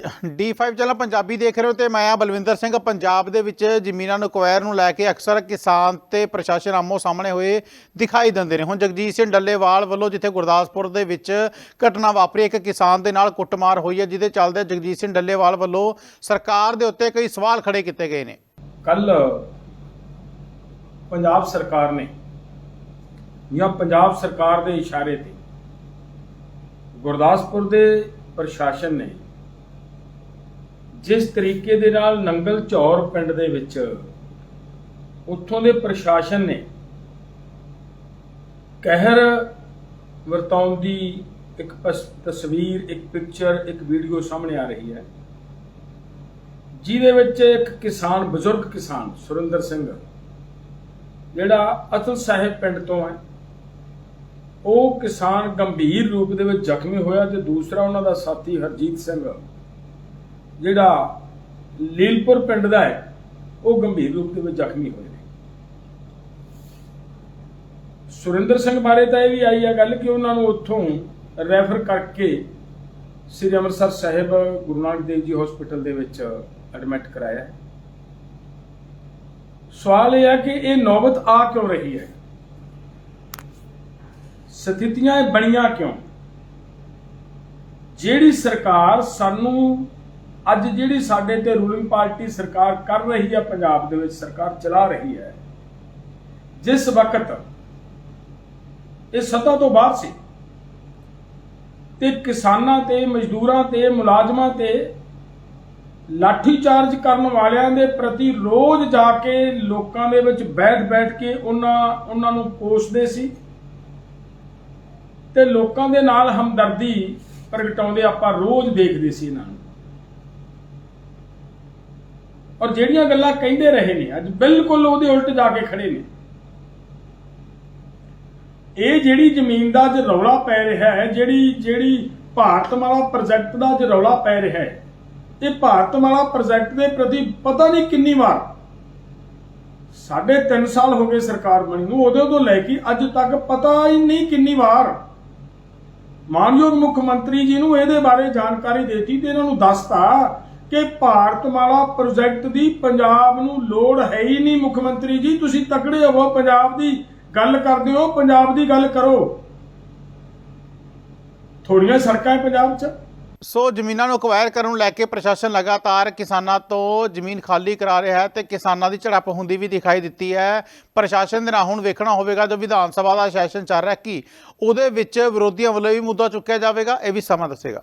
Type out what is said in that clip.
D5 channel Punjabi ਦੇਖ ਰਹੇ ਹੋ ਤੇ ਮੈਂ ਆ ਬਲਵਿੰਦਰ ਸਿੰਘ, ਪੰਜਾਬ ਦੇ ਵਿੱਚ ਜ਼ਮੀਨਾਂ ਨੂੰ ਅਕਵਾਇਰ ਨੂੰ ਲੈ ਕੇ ਅਕਸਰ ਕਿਸਾਨ ਤੇ ਪ੍ਰਸ਼ਾਸਨ ਆਮੋ ਸਾਹਮਣੇ ਹੋਏ ਦਿਖਾਈ ਦਿੰਦੇ ਨੇ। ਹੁਣ ਜਗਜੀਤ ਸਿੰਘ ਡੱਲੇਵਾਲ ਵੱਲੋਂ ਜਿੱਥੇ ਗੁਰਦਾਸਪੁਰ ਦੇ ਵਿੱਚ ਘਟਨਾ ਵਾਪਰੀ, ਇੱਕ ਕਿਸਾਨ ਦੇ ਨਾਲ ਕੁੱਟਮਾਰ ਹੋਈ ਹੈ, ਜਿਹਦੇ ਚੱਲਦੇ ਜਗਜੀਤ ਸਿੰਘ ਡੱਲੇਵਾਲ ਵੱਲੋਂ ਸਰਕਾਰ ਦੇ ਉੱਤੇ ਕਈ ਸਵਾਲ ਖੜੇ ਕੀਤੇ ਗਏ ਨੇ। ਕੱਲ ਪੰਜਾਬ ਸਰਕਾਰ ਨੇ ਜਾਂ ਪੰਜਾਬ ਸਰਕਾਰ ਦੇ ਇਸ਼ਾਰੇ ਤੇ ਗੁਰਦਾਸਪੁਰ ਦੇ ਪ੍ਰਸ਼ਾਸਨ ਨੇ ਜਿਸ ਤਰੀਕੇ ਦੇ ਨਾਲ ਨੰਗਲ ਝੌਰ ਪਿੰਡ ਦੇ ਵਿੱਚ ਉੱਥੋਂ ਦੇ ਪ੍ਰਸ਼ਾਸਨ ਨੇ ਕਹਿਰ ਵਰਤਾਉਣ ਦੀ ਇੱਕ ਤਸਵੀਰ, ਇੱਕ ਪਿਕਚਰ ਇੱਕ ਵੀਡੀਓ ਸਾਹਮਣੇ ਆ ਰਹੀ ਹੈ। ਜਿਹਦੇ ਵਿੱਚ ਇੱਕ ਕਿਸਾਨ, ਬਜ਼ੁਰਗ ਕਿਸਾਨ, ਸੁਰਿੰਦਰ ਸਿੰਘ, ਜਿਹੜਾ ਅਤਲ ਸਾਹਿਬ ਪਿੰਡ ਤੋਂ ਹੈ। ਉਹ ਕਿਸਾਨ ਗੰਭੀਰ ਰੂਪ ਦੇ ਵਿੱਚ ਜ਼ਖਮੀ ਹੋਇਆ ਤੇ ਦੂਸਰਾ ਉਹਨਾਂ ਦਾ ਸਾਥੀ ਹਰਜੀਤ ਸਿੰਘ ਜਿਹੜਾ ਲੀਲਪੁਰ ਪਿੰਡ ਦਾ ਹੈ, ਉਹ ਗੰਭੀਰ ਰੂਪ ਦੇ ਵਿੱਚ ਜ਼ਖਮੀ ਹੋਏ ਨੇ। ਸੁਰਿੰਦਰ ਸਿੰਘ ਬਾਰੇ ਤਾਂ ਇਹ ਵੀ ਆਈ ਆ ਗੱਲ ਕਿ ਉਹਨਾਂ ਨੂੰ ਉੱਥੋਂ ਰੈਫਰ ਕਰਕੇ ਸ੍ਰੀ ਅੰਮ੍ਰਿਤਸਰ ਸਾਹਿਬ ਗੁਰੂ ਨਾਨਕ ਦੇਵ ਜੀ ਹਸਪੀਟਲ ਦੇ ਵਿੱਚ ਐਡਮਿਟ ਕਰਾਇਆ। ਸਵਾਲ ਇਹ ਹੈ ਕਿ ਇਹ ਨੌਬਤ ਆ ਕਿਉਂ ਰਹੀ ਹੈ? ਸਥਿਤੀਆਂ ਬਣੀਆਂ ਕਿਉਂ? ਜਿਹੜੀ ਸਰਕਾਰ ਸਾਨੂੰ ਅੱਜ ਜਿਹੜੀ ਸਾਡੇ ਤੇ ਰੂਲਿੰਗ ਪਾਰਟੀ ਸਰਕਾਰ ਕਰ ਰਹੀ ਹੈ, ਪੰਜਾਬ ਦੇ ਵਿੱਚ ਸਰਕਾਰ ਚਲਾ ਰਹੀ ਹੈ, ਜਿਸ ਵਕਤ ਇਹ ਸੱਤਾ ਤੋਂ ਬਾਹਰ ਸੀ ਤੇ ਕਿਸਾਨਾਂ ਤੇ, ਮਜ਼ਦੂਰਾਂ ਤੇ, ਮੁਲਾਜ਼ਮਾਂ ਤੇ ਲਾਠੀ ਚਾਰਜ ਕਰਨ ਵਾਲਿਆਂ ਦੇ ਪ੍ਰਤੀ ਰੋਜ਼ ਜਾ ਕੇ ਲੋਕਾਂ ਦੇ ਵਿੱਚ ਬੈਠ-ਬੈਠ ਕੇ ਉਹਨਾਂ ਉਹਨਾਂ ਨੂੰ ਕੋਸਦੇ ਸੀ ਤੇ ਲੋਕਾਂ ਦੇ ਨਾਲ ਹਮਦਰਦੀ ਪ੍ਰਗਟਾਉਂਦੇ ਆਪਾਂ ਰੋਜ਼ ਦੇਖਦੇ ਸੀ ਇਹਨਾਂ ਨੂੰ। ਔਰ ਜਿਹੜੀਆਂ ਗੱਲਾਂ ਕਹਿੰਦੇ ਰਹੇ ਨੇ, ਅੱਜ ਬਿਲਕੁਲ ਉਹਦੇ ਉਲਟ ਜਾ ਕੇ ਖੜੇ ਨੇ। ਇਹ ਜਿਹੜੀ ਜ਼ਮੀਨ ਦਾ ਅੱਜ ਰੌਲਾ ਪੈ ਰਿਹਾ ਹੈ, ਜਿਹੜੀ ਜਿਹੜੀ ਭਾਰਤਮਾਲਾ ਪ੍ਰੋਜੈਕਟ ਦਾ ਅੱਜ ਰੌਲਾ ਪੈ ਰਿਹਾ ਹੈ, ਇਹ ਭਾਰਤਮਾਲਾ ਪ੍ਰੋਜੈਕਟ ਦੇ ਪ੍ਰਤੀ ਪਤਾ ਨਹੀਂ ਕਿੰਨੀ ਵਾਰ, ਸਾਢੇ 3 ਸਾਲ ਹੋ ਗਏ ਸਰਕਾਰ ਬਣੀ ਨੂੰ ਉਦੋਂ ਤੋਂ ਲੈ ਕੇ ਅੱਜ ਤੱਕ ਪਤਾ ਹੀ ਨਹੀਂ ਕਿੰਨੀ ਵਾਰ। ਮਾਨਯੋਗ ਮੁੱਖ ਮੰਤਰੀ ਜੀ ਨੂੰ ਇਹਦੇ ਬਾਰੇ ਜਾਣਕਾਰੀ ਦੇਤੀ ਤੇ ਇਹਨਾਂ ਨੂੰ ਦੱਸਤਾ ਕਿ ਭਾਰਤਮਾਲਾ ਪ੍ਰੋਜੈਕਟ ਦੀ ਪੰਜਾਬ ਨੂੰ ਲੋੜ ਹੈ ਹੀ ਨਹੀਂ, ਮੁੱਖ ਮੰਤਰੀ ਜੀ। ਤੁਸੀਂ ਤਕੜੇ ਹੋਵੋ, ਪੰਜਾਬ ਦੀ ਗੱਲ ਕਰਦੇ ਹੋ, ਪੰਜਾਬ ਦੀ ਗੱਲ ਕਰੋ। ਥੋੜੀਆਂ ਸੜਕਾਂ ਹੈ ਪੰਜਾਬ 'ਚ। ਸੋ ਜ਼ਮੀਨਾਂ ਨੂੰ ਅਕਵਾਇਰ ਕਰਨ ਨੂੰ ਲੈ ਕੇ ਪ੍ਰਸ਼ਾਸਨ ਲਗਾਤਾਰ ਕਿਸਾਨਾਂ ਤੋਂ ਜ਼ਮੀਨ ਖਾਲੀ ਕਰਾ ਰਿਹਾ ਹੈ ਤੇ ਕਿਸਾਨਾਂ ਦੀ ਝੜਪ ਹੁੰਦੀ ਵੀ ਦਿਖਾਈ ਦਿੱਤੀ ਹੈ। ਪ੍ਰਸ਼ਾਸਨ ਦੇ ਨਾਲ ਹੁਣ ਵੇਖਣਾ ਹੋਵੇਗਾ ਜੋ ਵਿਧਾਨ ਸਭਾ ਦਾ ਸੈਸ਼ਨ ਚੱਲ ਰਿਹਾ ਕਿ ਉਹਦੇ ਵਿੱਚ ਵਿਰੋਧੀਆਂ ਵੱਲੋਂ ਵੀ ਮੁੱਦਾ ਚੁੱਕਿਆ ਜਾਵੇਗਾ, ਇਹ ਵੀ ਸਮਾਂ ਦੱਸੇਗਾ।